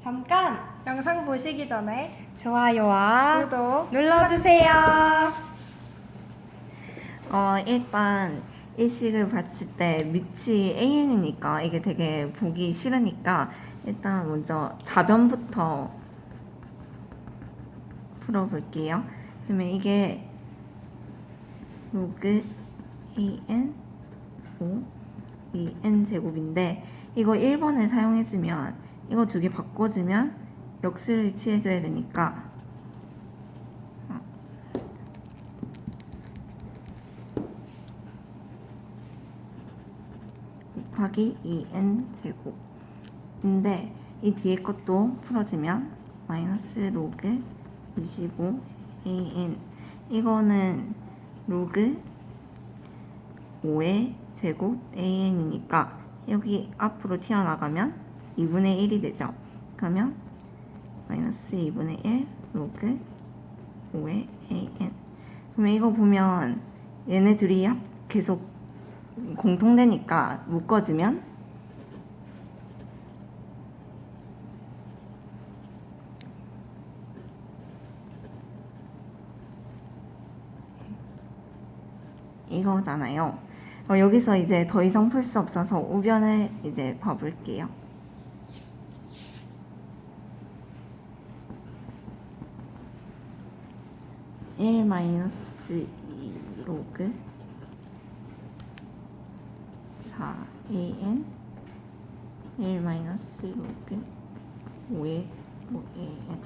잠깐 영상 보시기 전에 좋아요와 구독 눌러주세요. 어, 일단 이 식을 봤을 때 밑이 AN이니까 이게 되게 보기 싫으니까 일단 먼저 자변부터 풀어볼게요. 그러면 이게 로그 AN 5 2N 제곱인데 이거 1번을 사용해주면 이거 두 개 바꿔주면 역수를 취해줘야 되니까. 곱하기 2n 제곱인데 이 뒤에 것도 풀어주면 마이너스 로그 25 an 이거는 로그 5의 제곱 an이니까 여기 앞으로 튀어나가면 2분의 1이 되죠. 그러면 마이너스 2분의 1 로그 5의 an 그러면 이거 보면 얘네 둘이 합- 계속 공통되니까 묶어주면 이거잖아요. 어, 여기서 이제 더 이상 풀 수 없어서 우변을 이제 봐볼게요. 일 마이너스 이 로그 4an 1 마이너스 로그 5의 5an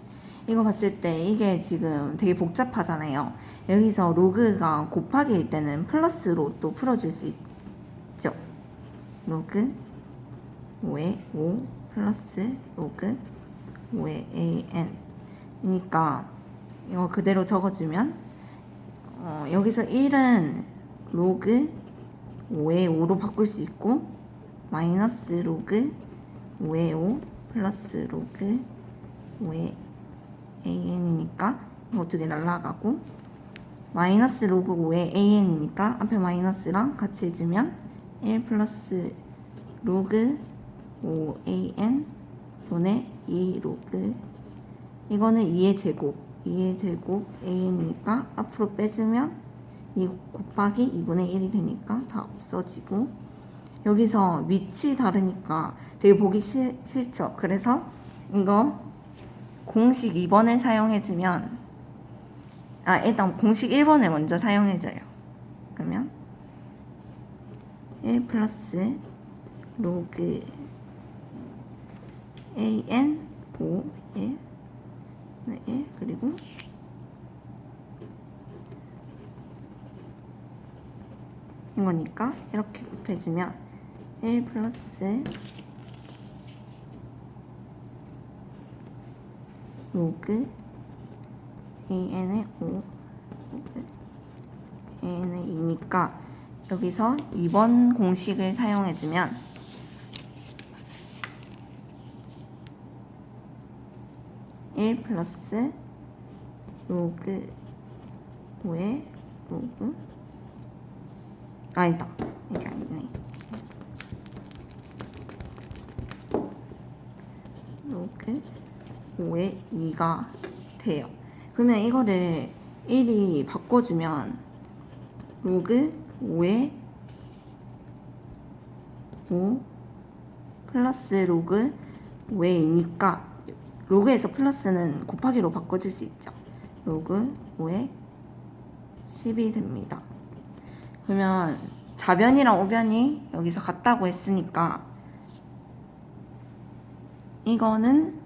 이거 봤을 때 이게 지금 되게 복잡하잖아요. 여기서 로그가 곱하기일 때는 플러스로 또 풀어줄 수 있죠. 로그 5의 5 플러스 로그 5의 an 이니까 이거 그대로 적어주면 어, 여기서 1은 로그 5의 5로 바꿀 수 있고 마이너스 로그 5의 5 플러스 로그 5의 an이니까 이거 두 개 날라가고 마이너스 로그 5의 an이니까 앞에 마이너스랑 같이 해주면 1 플러스 로그 5an 분의 2 로그. 이거는 2의 제곱 2의 제곱 an이니까 앞으로 빼주면 2 곱하기 2분의 1이 되니까 다 없어지고 여기서 위치 다르니까 되게 보기 싫, 싫죠. 그래서 이거 공식 2번을 사용해주면 아 일단 공식 1번을 먼저 사용해줘요. 그러면 1 플러스 로그 an 5 1 네, 1 그리고 이거니까 이렇게 곱해주면 1 플러스 로그 an의 5 로그 an의 2니까 여기서 2번 공식을 사용해주면 일 플러스 로그 5의 로그? 아니다. 이게 아니네. 로그 5의 2가 돼요. 그러면 이거를 1이 바꿔주면 로그 5의 5 플러스 로그 5의 2니까 로그에서 플러스는 곱하기로 바꿔줄 수 있죠. 로그 5에 10이 됩니다. 그러면 좌변이랑 우변이 여기서 같다고 했으니까 이거는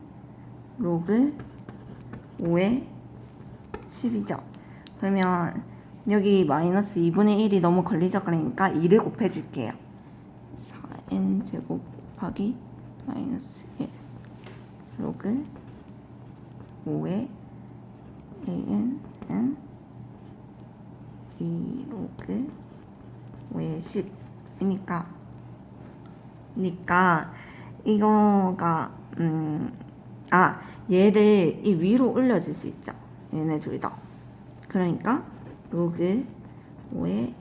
로그 5에 10이죠. 그러면 여기 마이너스 2분의 1이 너무 걸리죠. 그러니까 2를 곱해줄게요. 4n 제곱 곱하기 마이너스 1 로그 5의 an n 2 로그 5의 10이니까 니까 이거가 음 아 얘를 이 위로 올려줄 수 있죠. 얘네 둘 다. 그러니까 로그 5의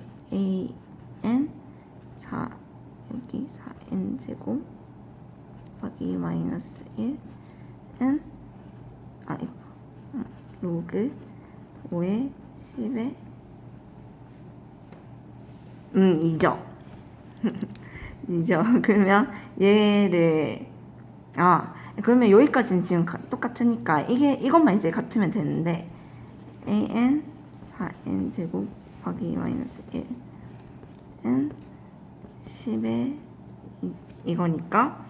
an 4 여기 4n 제곱 곱하기 마이너스 1 로그. 5에 10에. 음 2죠. 2죠. 그러면 얘를 아 그러면 여기까지는 지금 가- 똑같으니까 이게 이것만 이제 같으면 되는데 an 4n 제곱 곱하기 마이너스 1n 10에 이, 이거니까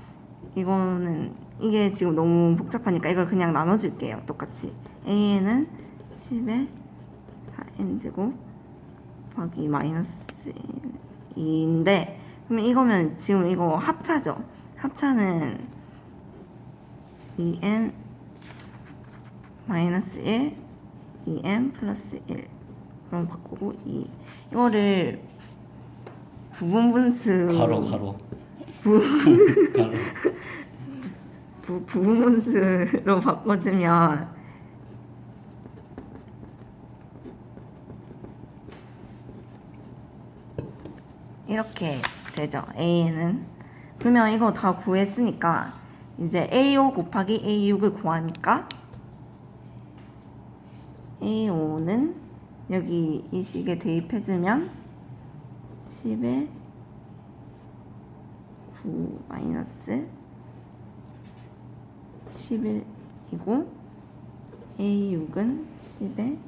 이거는 이게 지금 너무 복잡하니까 이걸 그냥 나눠줄게요. 똑같이. An은 10에 4n 제곱 곱하기 마이너스 2인데 그러면 이거면 지금 이거 합차죠? 합차는 2n 마이너스 1 2n 플러스 1 그럼 바꾸고 2 이거를 부분 분수 가로 가로 부, 부, 부분 분수로 바꿔주면 이렇게 되죠. a는 그러면 이거 다 구했으니까 이제 a5 곱하기 a6을 구하니까 a5는 여기 이 식에 대입해주면 10에 9 마이너스 11이고 A6은 10에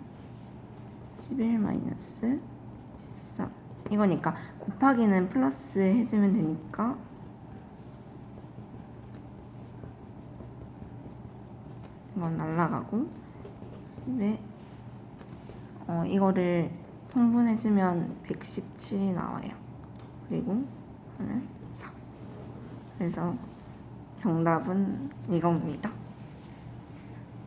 11 마이너스 13 이거니까 곱하기는 플러스 해주면 되니까 이건 날라가고 10에 어 이거를 통분해주면 117이 나와요. 그리고 하면 4 그래서 정답은 이겁니다.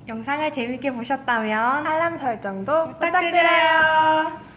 영상을 재밌게 보셨다면 알람 설정도 부탁드려요.